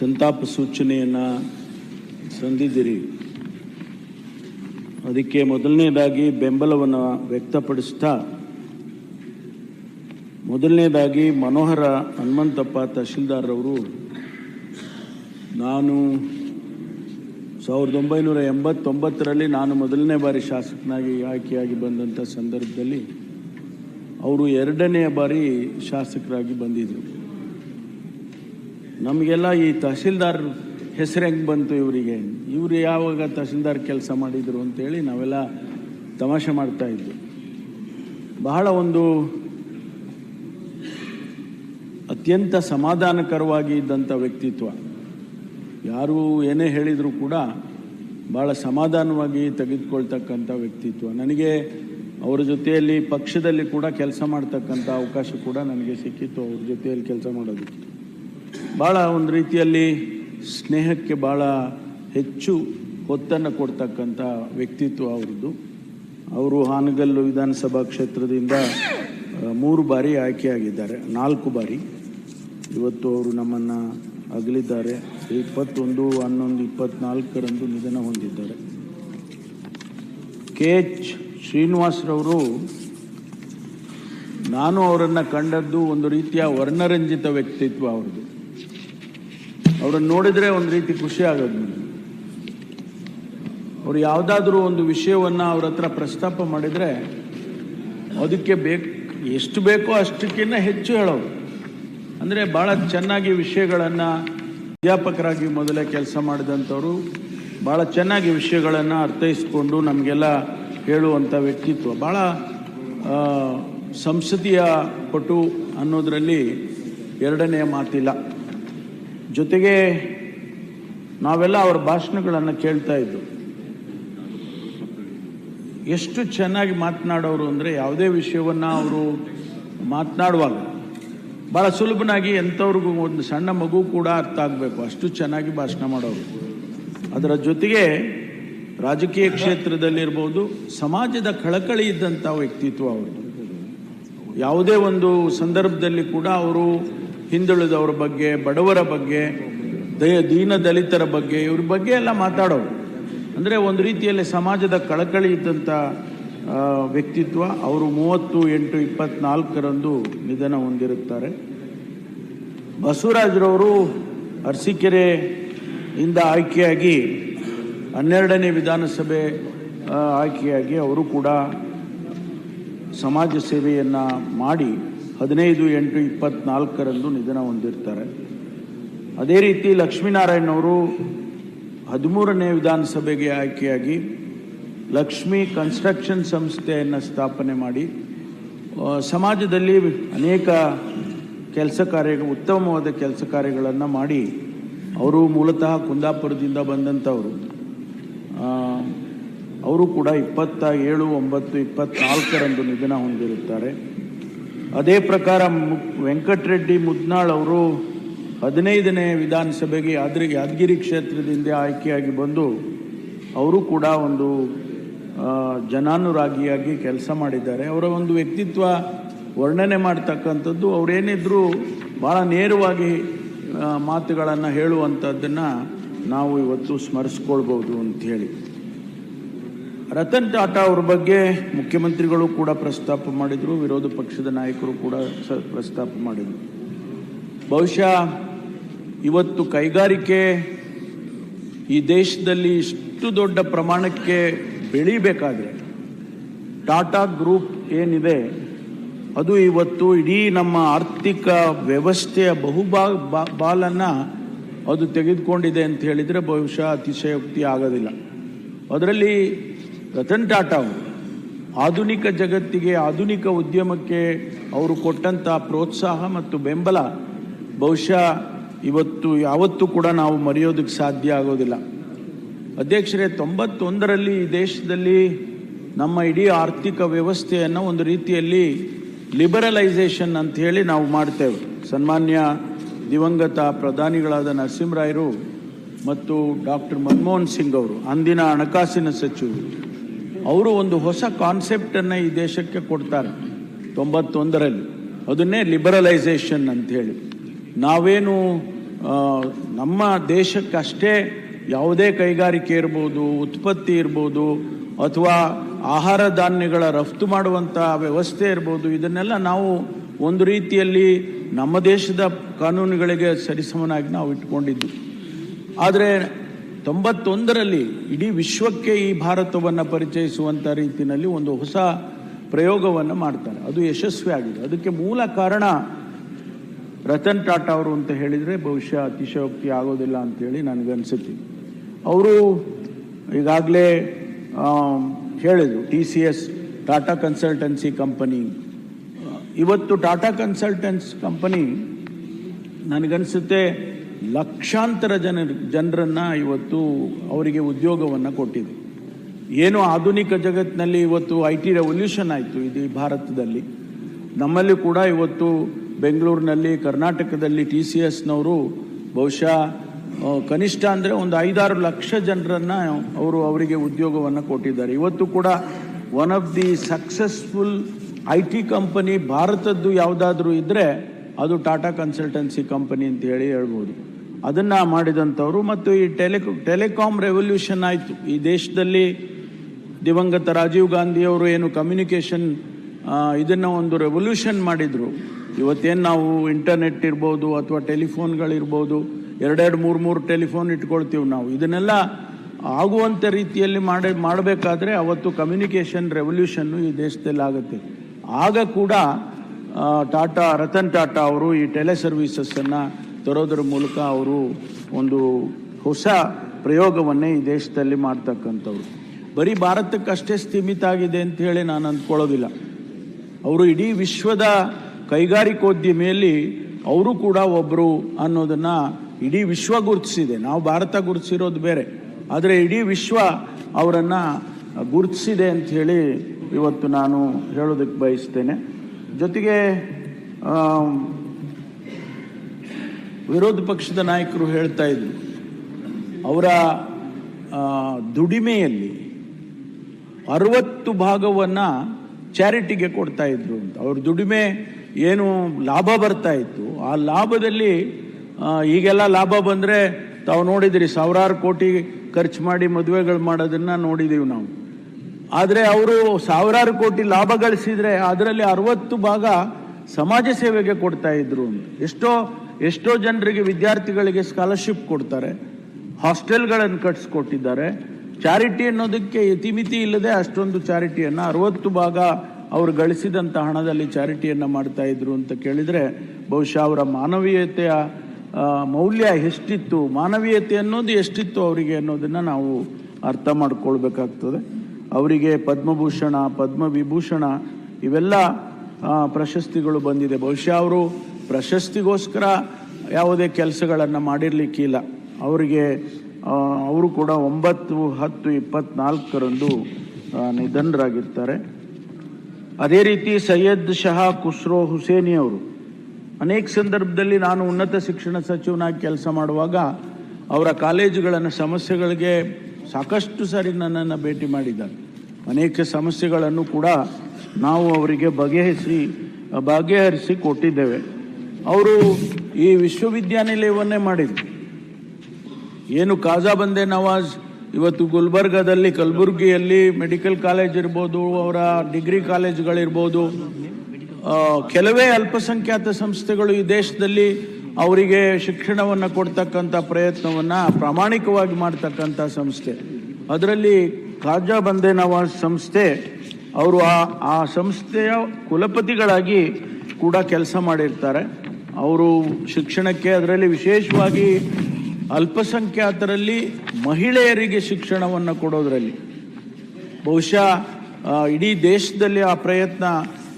ಸಂತಾಪ ಸೂಚನೆಯನ್ನು ಸಂದಿದ್ದೀರಿ. ಅದಕ್ಕೆ ಮೊದಲನೇದಾಗಿ ಬೆಂಬಲವನ್ನು ವ್ಯಕ್ತಪಡಿಸ್ತಾ. ಮೊದಲನೇದಾಗಿ ಮನೋಹರ ಹನುಮಂತಪ್ಪ ತಹಶೀಲ್ದಾರ್ರವರು ನಾನು ಸಾವಿರದ ಒಂಬೈನೂರ ಎಂಬತ್ತೊಂಬತ್ತರಲ್ಲಿ ನಾನು ಮೊದಲನೇ ಬಾರಿ ಶಾಸಕನಾಗಿ ಆಯ್ಕೆಯಾಗಿ ಬಂದಂಥ ಸಂದರ್ಭದಲ್ಲಿ, ಅವರು ಎರಡನೆಯ ಬಾರಿ ಶಾಸಕರಾಗಿ ಬಂದಿದ್ದರು. ನಮಗೆಲ್ಲ ಈ ತಹಸೀಲ್ದಾರ್ ಹೆಸರು ಹೆಂಗೆ ಬಂತು ಇವರಿಗೆ? ಇವರು ಯಾವಾಗ ತಹಸೀಲ್ದಾರ್ ಕೆಲಸ ಮಾಡಿದರು ಅಂತೇಳಿ ನಾವೆಲ್ಲ ತಮಾಷೆ ಮಾಡ್ತಾ ಇದ್ವಿ. ಬಹಳ ಒಂದು ಅತ್ಯಂತ ಸಮಾಧಾನಕರವಾಗಿ ಇದ್ದಂಥ ವ್ಯಕ್ತಿತ್ವ. ಯಾರು ಏನೇ ಹೇಳಿದರೂ ಕೂಡ ಭಾಳ ಸಮಾಧಾನವಾಗಿ ತೆಗೆದುಕೊಳ್ತಕ್ಕಂಥ ವ್ಯಕ್ತಿತ್ವ. ನನಗೆ ಅವರ ಜೊತೆಯಲ್ಲಿ ಪಕ್ಷದಲ್ಲಿ ಕೂಡ ಕೆಲಸ ಮಾಡ್ತಕ್ಕಂಥ ಅವಕಾಶ ಕೂಡ ನನಗೆ ಸಿಕ್ಕಿತ್ತು ಅವ್ರ ಜೊತೆಯಲ್ಲಿ ಕೆಲಸ ಮಾಡೋದಕ್ಕೆ. ಭಾಳ ಒಂದು ರೀತಿಯಲ್ಲಿ ಸ್ನೇಹಕ್ಕೆ ಭಾಳ ಹೆಚ್ಚು ಒತ್ತನ್ನು ಕೊಡ್ತಕ್ಕಂಥ ವ್ಯಕ್ತಿತ್ವ ಅವ್ರದ್ದು. ಅವರು ಹಾನಗಲ್ಲು ವಿಧಾನಸಭಾ ಕ್ಷೇತ್ರದಿಂದ ಮೂರು ಬಾರಿ ಆಯ್ಕೆಯಾಗಿದ್ದಾರೆ, ನಾಲ್ಕು ಬಾರಿ. ಇವತ್ತು ಅವರು ನಮ್ಮನ್ನು ಅಗಲಿದ್ದಾರೆ. ಇಪ್ಪತ್ತೊಂದು, ಹನ್ನೊಂದು, ಇಪ್ಪತ್ನಾಲ್ಕರಂದು ನಿಧನ ಹೊಂದಿದ್ದಾರೆ. ಕೆ ಎಚ್ ಶ್ರೀನಿವಾಸ್ರವರು ನಾನು ಅವರನ್ನು ಕಂಡದ್ದು ಒಂದು ರೀತಿಯ ವರ್ಣರಂಜಿತ ವ್ಯಕ್ತಿತ್ವ ಅವ್ರದ್ದು. ಅವರನ್ನು ನೋಡಿದರೆ ಒಂದು ರೀತಿ ಖುಷಿ ಆಗೋದು. ಅವರು ಯಾವುದಾದ್ರೂ ಒಂದು ವಿಷಯವನ್ನು ಅವ್ರ ಹತ್ರ ಪ್ರಸ್ತಾಪ ಮಾಡಿದರೆ ಅದಕ್ಕೆ ಬೇಕು, ಎಷ್ಟು ಬೇಕೋ ಅಷ್ಟಕ್ಕಿಂತ ಹೆಚ್ಚು ಹೇಳೋರು. ಅಂದರೆ ಭಾಳ ಚೆನ್ನಾಗಿ ವಿಷಯಗಳನ್ನು ಅಧ್ಯಾಪಕರಾಗಿ ಮೊದಲೇ ಕೆಲಸ ಮಾಡಿದಂಥವರು ಭಾಳ ಚೆನ್ನಾಗಿ ವಿಷಯಗಳನ್ನು ಅರ್ಥೈಸ್ಕೊಂಡು ನಮಗೆಲ್ಲ ಹೇಳುವಂಥ ವ್ಯಕ್ತಿತ್ವ. ಭಾಳ ಸಂಸದೀಯ ಪಟು ಅನ್ನೋದರಲ್ಲಿ ಎರಡನೆಯ ಮಾತಿಲ್ಲ. ಜೊತೆಗೆ ನಾವೆಲ್ಲ ಅವರ ಭಾಷಣಗಳನ್ನು ಕೇಳ್ತಾ ಇದ್ದು ಎಷ್ಟು ಚೆನ್ನಾಗಿ ಮಾತನಾಡೋರು ಅಂದರೆ ಯಾವುದೇ ವಿಷಯವನ್ನು ಅವರು ಮಾತನಾಡುವಾಗ ಭಾಳ ಸುಲಭನಾಗಿ ಎಂಥವ್ರಿಗೂ ಒಂದು ಸಣ್ಣ ಮಗು ಕೂಡ ಅರ್ಥ ಆಗಬೇಕು. ಅಷ್ಟು ಚೆನ್ನಾಗಿ ಭಾಷಣ ಮಾಡೋರು. ಅದರ ಜೊತೆಗೆ ರಾಜಕೀಯ ಕ್ಷೇತ್ರದಲ್ಲಿರ್ಬೋದು, ಸಮಾಜದ ಕಳಕಳಿ ಇದ್ದಂಥ ವ್ಯಕ್ತಿತ್ವ ಅವರು ಯಾವುದೇ ಒಂದು ಸಂದರ್ಭದಲ್ಲಿ ಕೂಡ ಅವರು ಹಿಂದುಳಿದವರ ಬಗ್ಗೆ, ಬಡವರ ಬಗ್ಗೆ, ದಯ, ದೀನ ದಲಿತರ ಬಗ್ಗೆ, ಇವ್ರ ಬಗ್ಗೆ ಎಲ್ಲ ಮಾತಾಡೋರು. ಅಂದರೆ ಒಂದು ರೀತಿಯಲ್ಲಿ ಸಮಾಜದ ಕಳಕಳಿ ಇದ್ದಂಥ ವ್ಯಕ್ತಿತ್ವ ಅವರು ಮೂವತ್ತು ಎಂಟು ಇಪ್ಪತ್ನಾಲ್ಕರಂದು ನಿಧನ ಹೊಂದಿರುತ್ತಾರೆ. ಬಸವರಾಜರವರು ಅರಸೀಕೆರೆ ಇಂದ ಆಯ್ಕೆಯಾಗಿ ಹನ್ನೆರಡನೇ ವಿಧಾನಸಭೆ ಆಯ್ಕೆಯಾಗಿ ಅವರು ಕೂಡ ಸಮಾಜ ಸೇವೆಯನ್ನು ಮಾಡಿ ಹದಿನೈದು ಎಂಟು ಇಪ್ಪತ್ನಾಲ್ಕರಂದು ನಿಧನ ಹೊಂದಿರ್ತಾರೆ. ಅದೇ ರೀತಿ ಲಕ್ಷ್ಮೀನಾರಾಯಣವರು ಹದಿಮೂರನೇ ವಿಧಾನಸಭೆಗೆ ಆಯ್ಕೆಯಾಗಿ ಲಕ್ಷ್ಮಿ ಕನ್ಸ್ಟ್ರಕ್ಷನ್ ಸಂಸ್ಥೆಯನ್ನು ಸ್ಥಾಪನೆ ಮಾಡಿ ಸಮಾಜದಲ್ಲಿ ಅನೇಕ ಕೆಲಸ ಕಾರ್ಯ ಉತ್ತಮವಾದ ಕೆಲಸ ಕಾರ್ಯಗಳನ್ನು ಮಾಡಿ ಅವರು ಮೂಲತಃ ಕುಂದಾಪುರದಿಂದ ಬಂದಂಥವರು. ಅವರು ಕೂಡ ಇಪ್ಪತ್ತ ಏಳು ಒಂಬತ್ತು ಇಪ್ಪತ್ತ್ನಾಲ್ಕರಂದು ನಿಧನ ಹೊಂದಿರುತ್ತಾರೆ. ಅದೇ ಪ್ರಕಾರ ವೆಂಕಟರೆಡ್ಡಿ ಮುದ್ನಾಳ್ ಅವರು ಹದಿನೈದನೇ ವಿಧಾನಸಭೆಗೆ ಯಾದ್ರಿ, ಯಾದಗಿರಿ ಕ್ಷೇತ್ರದಿಂದ ಆಯ್ಕೆಯಾಗಿ ಬಂದು ಅವರು ಕೂಡ ಒಂದು ಜನಾನುರಾಗಿಯಾಗಿ ಕೆಲಸ ಮಾಡಿದ್ದಾರೆ. ಅವರ ಒಂದು ವ್ಯಕ್ತಿತ್ವ ವರ್ಣನೆ ಮಾಡ್ತಕ್ಕಂಥದ್ದು. ಅವರೇನಿದ್ರು ಭಾಳ ನೇರವಾಗಿ ಮಾತುಗಳನ್ನು ಹೇಳುವಂಥದ್ದನ್ನು ನಾವು ಇವತ್ತು ಸ್ಮರಿಸ್ಕೊಳ್ಬೋದು ಅಂಥೇಳಿ ರತನ್ ಟಾಟಾ ಅವ್ರ ಬಗ್ಗೆ ಮುಖ್ಯಮಂತ್ರಿಗಳು ಕೂಡ ಪ್ರಸ್ತಾಪ ಮಾಡಿದರು, ವಿರೋಧ ಪಕ್ಷದ ನಾಯಕರು ಕೂಡ ಪ್ರಸ್ತಾಪ ಮಾಡಿದರು. ಬಹುಶಃ ಇವತ್ತು ಕೈಗಾರಿಕೆ ಈ ದೇಶದಲ್ಲಿ ಇಷ್ಟು ದೊಡ್ಡ ಪ್ರಮಾಣಕ್ಕೆ ಬೆಳಿಬೇಕಾದ್ರೆ ಟಾಟಾ ಗ್ರೂಪ್ ಏನಿದೆ, ಅದು ಇವತ್ತು ಇಡೀ ನಮ್ಮ ಆರ್ಥಿಕ ವ್ಯವಸ್ಥೆಯ ಬಹುಭಾ ಬಾಲನ್ನ ಬಾಲನ್ನು ಅದು ತೆಗೆದುಕೊಂಡಿದೆ ಅಂತ ಹೇಳಿದರೆ ಬಹುಶಃ ಅತಿಶಯೋಕ್ತಿ ಆಗೋದಿಲ್ಲ. ಅದರಲ್ಲಿ ರತನ್ ಟಾಟಾ ಅವರು ಆಧುನಿಕ ಜಗತ್ತಿಗೆ ಆಧುನಿಕ ಉದ್ಯಮಕ್ಕೆ ಅವರು ಕೊಟ್ಟಂಥ ಪ್ರೋತ್ಸಾಹ ಮತ್ತು ಬೆಂಬಲ ಬಹುಶಃ ಇವತ್ತು ಯಾವತ್ತೂ ಕೂಡ ನಾವು ಮರೆಯೋದಕ್ಕೆ ಸಾಧ್ಯ ಆಗೋದಿಲ್ಲ. ಅಧ್ಯಕ್ಷರೇ, ತೊಂಬತ್ತೊಂದರಲ್ಲಿ ಈ ದೇಶದಲ್ಲಿ ನಮ್ಮ ಇಡೀ ಆರ್ಥಿಕ ವ್ಯವಸ್ಥೆಯನ್ನು ಒಂದು ರೀತಿಯಲ್ಲಿ ಲಿಬರಲೈಸೇಷನ್ ಅಂತ ಹೇಳಿ ನಾವು ಮಾಡ್ತೇವೆ. ಸನ್ಮಾನ್ಯ ದಿವಂಗತ ಪ್ರಧಾನಿಗಳಾದ ನರಸಿಂಹರಾಯರು ಮತ್ತು ಡಾಕ್ಟರ್ ಮನಮೋಹನ್ ಸಿಂಗ್ ಅವರು, ಅಂದಿನ ಹಣಕಾಸಿನ ಸಚಿವರು. ಅವರು ಒಂದು ಹೊಸ ಕಾನ್ಸೆಪ್ಟನ್ನು ಈ ದೇಶಕ್ಕೆ ಕೊಡ್ತಾರೆ. ತೊಂಬತ್ತೊಂದರಲ್ಲಿ. ಅದನ್ನೇ ಲಿಬರಲೈಸೇಷನ್ ಅಂತ ಹೇಳಿ ನಾವೇನು ನಮ್ಮ ದೇಶಕ್ಕಷ್ಟೇ ಯಾವುದೇ ಕೈಗಾರಿಕೆ ಇರ್ಬೋದು, ಉತ್ಪತ್ತಿ ಇರ್ಬೋದು, ಅಥವಾ ಆಹಾರ ಧಾನ್ಯಗಳ ರಫ್ತು ಮಾಡುವಂಥ ವ್ಯವಸ್ಥೆ ಇರ್ಬೋದು, ಇದನ್ನೆಲ್ಲ ನಾವು ಒಂದು ರೀತಿಯಲ್ಲಿ ನಮ್ಮ ದೇಶದ ಕಾನೂನುಗಳಿಗೆ ಸರಿಸಮನಾಗಿ ನಾವು ಇಟ್ಕೊಂಡಿದ್ದು ಆದರೆ ತೊಂಬತ್ತೊಂದರಲ್ಲಿ ಇಡೀ ವಿಶ್ವಕ್ಕೆ ಈ ಭಾರತವನ್ನು ಪರಿಚಯಿಸುವಂಥ ರೀತಿಯಲ್ಲಿ ಒಂದು ಹೊಸ ಪ್ರಯೋಗವನ್ನು ಮಾಡ್ತಾರೆ. ಅದು ಯಶಸ್ವಿ ಆಗಿದೆ. ಅದಕ್ಕೆ ಮೂಲ ಕಾರಣ ರತನ್ ಟಾಟಾ ಅವರು ಅಂತ ಹೇಳಿದರೆ ಬಹುಶಃ ಅತಿಶಯೋಕ್ತಿ ಆಗೋದಿಲ್ಲ ಅಂತೇಳಿ ನನಗನ್ಸುತ್ತೆ. ಅವರು ಈಗಾಗಲೇ ಹೇಳಿದರು, T C S Tata consultancy company. ಇವತ್ತು ಟಾಟಾ ಕನ್ಸಲ್ಟೆನ್ಸ್ ಕಂಪನಿ ನನಗನ್ಸುತ್ತೆ ಲಕ್ಷಾಂತರ ಜನ ಜನರನ್ನು ಇವತ್ತು ಅವರಿಗೆ ಉದ್ಯೋಗವನ್ನು ಕೊಟ್ಟಿದೆ. ಏನು ಆಧುನಿಕ ಜಗತ್ತಿನಲ್ಲಿ ಇವತ್ತು ಐ ಟಿ ರೆವಲ್ಯೂಷನ್ ಆಯಿತು ಇದು ಭಾರತದಲ್ಲಿ. ನಮ್ಮಲ್ಲಿ ಕೂಡ ಇವತ್ತು ಬೆಂಗಳೂರಿನಲ್ಲಿ, ಕರ್ನಾಟಕದಲ್ಲಿ ಟಿ ಸಿ ಎಸ್ನವರು ಬಹುಶಃ ಕನಿಷ್ಠ ಅಂದರೆ ಒಂದು ಐದಾರು ಲಕ್ಷ ಜನರನ್ನು ಅವರು ಅವರಿಗೆ ಉದ್ಯೋಗವನ್ನು ಕೊಟ್ಟಿದ್ದಾರೆ. ಇವತ್ತು ಕೂಡ one of the successful I T company ಭಾರತದ್ದು ಯಾವುದಾದ್ರೂ ಇದ್ದರೆ ಅದು ಟಾಟಾ ಕನ್ಸಲ್ಟೆನ್ಸಿ ಕಂಪನಿ ಅಂತ ಹೇಳಿ ಹೇಳ್ಬೋದು. ಅದನ್ನು ಮಾಡಿದಂಥವ್ರು ಮತ್ತು ಈ ಟೆಲಿ ಟೆಲಿಕಾಮ್ ರೆವಲ್ಯೂಷನ್ ಆಯಿತು. ಈ ದೇಶದಲ್ಲಿ ದಿವಂಗತ ರಾಜೀವ್ ಗಾಂಧಿಯವರು ಏನು ಕಮ್ಯುನಿಕೇಷನ್ ಇದನ್ನು ಒಂದು ರೆವಲ್ಯೂಷನ್ ಮಾಡಿದರು. ಇವತ್ತೇನು ನಾವು ಇಂಟರ್ನೆಟ್ ಇರ್ಬೋದು ಅಥವಾ ಟೆಲಿಫೋನ್ಗಳಿರ್ಬೋದು, ಎರಡೆರಡು ಮೂರು ಮೂರು ಟೆಲಿಫೋನ್ ಇಟ್ಕೊಳ್ತೀವಿ ನಾವು. ಇದನ್ನೆಲ್ಲ ಆಗುವಂಥ ರೀತಿಯಲ್ಲಿ ಮಾಡಿ, ಮಾಡಬೇಕಾದ್ರೆ ಅವತ್ತು ಕಮ್ಯುನಿಕೇಷನ್ ರೆವಲ್ಯೂಷನ್ನು ಈ ದೇಶದಲ್ಲಿ ಆಗುತ್ತೆ ಆಗ ಕೂಡ ಟಾಟಾ, ರತನ್ ಟಾಟಾ ಅವರು ಈ ಟೆಲೆ ಸರ್ವೀಸಸ್ಸನ್ನು ತರೋದ್ರ ಮೂಲಕ ಅವರು ಒಂದು ಹೊಸ ಪ್ರಯೋಗವನ್ನೇ ಈ ದೇಶದಲ್ಲಿ ಮಾಡ್ತಕ್ಕಂಥವ್ರು. ಬರೀ ಭಾರತಕ್ಕಷ್ಟೇ ಸ್ಥಿಮಿತ ಆಗಿದೆ ಅಂತ ಹೇಳಿ ನಾನು ಅಂದ್ಕೊಳ್ಳೋದಿಲ್ಲ. ಅವರು ಇಡೀ ವಿಶ್ವದ ಕೈಗಾರಿಕೋದ್ಯಮಿಯಲ್ಲಿ ಅವರು ಕೂಡ ಒಬ್ಬರು ಅನ್ನೋದನ್ನು ಇಡೀ ವಿಶ್ವ ಗುರುತಿಸಿದೆ. ನಾವು ಭಾರತ ಗುರುತಿಸಿರೋದು ಬೇರೆ. ಆದರೆ ಇಡೀ ವಿಶ್ವ ಅವರನ್ನು ಗುರುತಿಸಿದೆ ಅಂತ ಹೇಳಿ ಇವತ್ತು ನಾನು ಹೇಳೋದಕ್ಕೆ ಬಯಸ್ತೇನೆ. ಜೊತೆಗೆ ವಿರೋಧ ಪಕ್ಷದ ನಾಯಕರು ಹೇಳ್ತಾ ಇದ್ರು. ಅವರ ದುಡಿಮೆಯಲ್ಲಿ ಅರವತ್ತು ಭಾಗವನ್ನು ಚಾರಿಟಿಗೆ ಕೊಡ್ತಾ ಇದ್ರು ಅಂತ. ಅವ್ರ ದುಡಿಮೆ ಏನು ಲಾಭ ಬರ್ತಾ ಇತ್ತು. ಆ ಲಾಭದಲ್ಲಿ ಈಗೆಲ್ಲ ಲಾಭ ಬಂದರೆ ತಾವು ನೋಡಿದಿರಿ, ಸಾವಿರಾರು ಕೋಟಿ ಖರ್ಚು ಮಾಡಿ ಮದುವೆಗಳು ಮಾಡೋದನ್ನ ನೋಡಿದೀವಿ ನಾವು. ಆದರೆ ಅವರು ಸಾವಿರಾರು ಕೋಟಿ ಲಾಭ ಗಳಿಸಿದರೆ ಅದರಲ್ಲಿ ಅರವತ್ತು ಭಾಗ ಸಮಾಜ ಸೇವೆಗೆ ಕೊಡ್ತಾ ಇದ್ರು ಅಂತ. ಎಷ್ಟೋ ಎಷ್ಟೋ ಜನರಿಗೆ ವಿದ್ಯಾರ್ಥಿಗಳಿಗೆ ಸ್ಕಾಲರ್ಶಿಪ್ ಕೊಡ್ತಾರೆ ಹಾಸ್ಟೆಲ್ಗಳನ್ನು ಕಟ್ಸ್ಕೊಟ್ಟಿದ್ದಾರೆ. ಚಾರಿಟಿ ಅನ್ನೋದಕ್ಕೆ ಯತಿಮಿತಿ ಇಲ್ಲದೆ ಅಷ್ಟೊಂದು ಚಾರಿಟಿಯನ್ನು ಅರವತ್ತು ಭಾಗ ಅವರು ಗಳಿಸಿದಂಥ ಹಣದಲ್ಲಿ ಚಾರಿಟಿಯನ್ನು ಮಾಡ್ತಾ ಇದ್ರು ಅಂತ ಕೇಳಿದರೆ ಬಹುಶಃ ಅವರ ಮಾನವೀಯತೆಯ ಮೌಲ್ಯ ಎಷ್ಟಿತ್ತು, ಮಾನವೀಯತೆ ಅನ್ನೋದು ಎಷ್ಟಿತ್ತು ಅವರಿಗೆ ಅನ್ನೋದನ್ನು ನಾವು ಅರ್ಥ ಮಾಡ್ಕೊಳ್ಬೇಕಾಗ್ತದೆ. ಅವರಿಗೆ ಪದ್ಮಭೂಷಣ, ಪದ್ಮವಿಭೂಷಣ ಇವೆಲ್ಲ ಪ್ರಶಸ್ತಿಗಳು ಬಂದಿದೆ. ಬಹುಶಃ ಅವರು ಪ್ರಶಸ್ತಿಗೋಸ್ಕರ ಯಾವುದೇ ಕೆಲಸಗಳನ್ನು ಮಾಡಿರಲಿಕ್ಕಿಲ್ಲ. ಅವರಿಗೆ ಅವರು ಕೂಡ ಒಂಬತ್ತು, ಹತ್ತು, ಇಪ್ಪತ್ನಾಲ್ಕರಂದು ನಿಧನರಾಗಿರ್ತಾರೆ. ಅದೇ ರೀತಿ ಸೈಯದ್ ಶಹಾ ಖುಸ್ರೋ ಹುಸೇನಿ ಅವರು. ಅನೇಕ ಸಂದರ್ಭದಲ್ಲಿ ನಾನು ಉನ್ನತ ಶಿಕ್ಷಣ ಸಚಿವನಾಗಿ ಕೆಲಸ ಮಾಡುವಾಗ ಅವರ ಕಾಲೇಜುಗಳನ್ನು ಸಮಸ್ಯೆಗಳಿಗೆ ಸಾಕಷ್ಟು ಸಾರಿ ನನ್ನನ್ನು ಭೇಟಿ ಮಾಡಿದ್ದಾರೆ ಅನೇಕ ಸಮಸ್ಯೆಗಳನ್ನು ಕೂಡ ನಾವು ಅವರಿಗೆ ಬಗೆಹರಿಸಿ ಬಗೆಹರಿಸಿ ಕೊಟ್ಟಿದ್ದೇವೆ. ಅವರು ಈ ವಿಶ್ವವಿದ್ಯಾನಿಲಯವನ್ನೇ ಮಾಡಿದ್ರು. ಏನು ಕಾಜಾ ಬಂದೆ ನವಾಜ್, ಇವತ್ತು ಗುಲ್ಬರ್ಗಾದಲ್ಲಿ ಕಲಬುರ್ಗಿಯಲ್ಲಿ ಮೆಡಿಕಲ್ ಕಾಲೇಜ್ ಇರ್ಬೋದು, ಅವರ ಡಿಗ್ರಿ ಕಾಲೇಜ್ಗಳಿರ್ಬೋದು. ಕೆಲವೇ ಅಲ್ಪಸಂಖ್ಯಾತ ಸಂಸ್ಥೆಗಳು ಈ ದೇಶದಲ್ಲಿ ಅವರಿಗೆ ಶಿಕ್ಷಣವನ್ನು ಕೊಡ್ತಕ್ಕಂಥ ಪ್ರಯತ್ನವನ್ನು ಪ್ರಾಮಾಣಿಕವಾಗಿ ಮಾಡ್ತಕ್ಕಂಥ ಸಂಸ್ಥೆ. ಅದರಲ್ಲಿ ಖಾಜಾ ಬಂದೆ ನವಾಜ್ ಸಂಸ್ಥೆ, ಅವರು ಆ ಆ ಸಂಸ್ಥೆಯ ಕುಲಪತಿಗಳಾಗಿ ಕೂಡ ಕೆಲಸ ಮಾಡಿರ್ತಾರೆ. ಅವರು ಶಿಕ್ಷಣಕ್ಕೆ ಅದರಲ್ಲಿ ವಿಶೇಷವಾಗಿ ಅಲ್ಪಸಂಖ್ಯಾತರಲ್ಲಿ ಮಹಿಳೆಯರಿಗೆ ಶಿಕ್ಷಣವನ್ನು ಕೊಡೋದರಲ್ಲಿ. ಬಹುಶಃ ಇಡೀ ದೇಶದಲ್ಲಿ ಆ ಪ್ರಯತ್ನ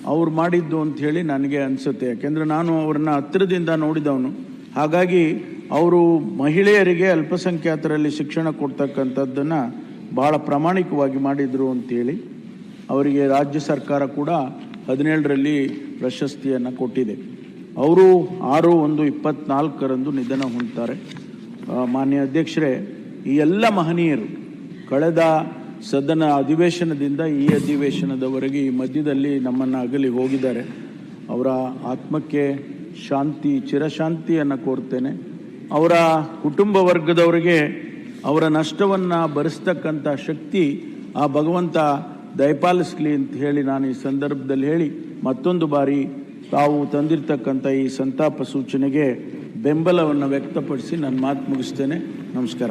ಅವ್ರು ಮಾಡಿದ್ದು ಹೇಳಿ ನನಗೆ ಅನಿಸುತ್ತೆ. ಯಾಕೆಂದರೆ ನಾನು ಅವ್ರನ್ನ ಹತ್ತಿರದಿಂದ ನೋಡಿದವನು. ಹಾಗಾಗಿ ಅವರು ಮಹಿಳೆಯರಿಗೆ ಅಲ್ಪಸಂಖ್ಯಾತರಲ್ಲಿ ಶಿಕ್ಷಣ ಕೊಡ್ತಕ್ಕಂಥದ್ದನ್ನು ಭಾಳ ಪ್ರಾಮಾಣಿಕವಾಗಿ ಮಾಡಿದರು ಅಂಥೇಳಿ ಅವರಿಗೆ ರಾಜ್ಯ ಸರ್ಕಾರ ಕೂಡ ಹದಿನೇಳರಲ್ಲಿ ಪ್ರಶಸ್ತಿಯನ್ನು ಕೊಟ್ಟಿದೆ. ಅವರು ಆರು ಒಂದು ಇಪ್ಪತ್ನಾಲ್ಕರಂದು ನಿಧನ ಹೊಂದ್ತಾರೆ. ಮಾನ್ಯ ಅಧ್ಯಕ್ಷರೇ, ಈ ಎಲ್ಲ ಮಹನೀಯರು ಕಳೆದ ಸದನ ಅಧಿವೇಶನದಿಂದ ಈ ಅಧಿವೇಶನದವರೆಗೆ ಈ ಮಧ್ಯದಲ್ಲಿ ನಮ್ಮನ್ನು ಅಗಲಿ ಹೋಗಿದ್ದಾರೆ. ಅವರ ಆತ್ಮಕ್ಕೆ ಶಾಂತಿ, ಚಿರಶಾಂತಿಯನ್ನು ಕೋರ್ತೇನೆ. ಅವರ ಕುಟುಂಬ ವರ್ಗದವರಿಗೆ ಅವರ ನಷ್ಟವನ್ನು ಭರಿಸ್ತಕ್ಕಂಥ ಶಕ್ತಿ ಆ ಭಗವಂತ ದಯಪಾಲಿಸ್ಲಿ ಅಂತ ಹೇಳಿ ನಾನು ಈ ಸಂದರ್ಭದಲ್ಲಿ ಹೇಳಿ ಮತ್ತೊಂದು ಬಾರಿ ತಾವು ತಂದಿರತಕ್ಕಂಥ ಈ ಸಂತಾಪ ಸೂಚನೆಗೆ ಬೆಂಬಲವನ್ನು ವ್ಯಕ್ತಪಡಿಸಿ ನನ್ನ ಮಾತು ಮುಗಿಸ್ತೇನೆ. ನಮಸ್ಕಾರ.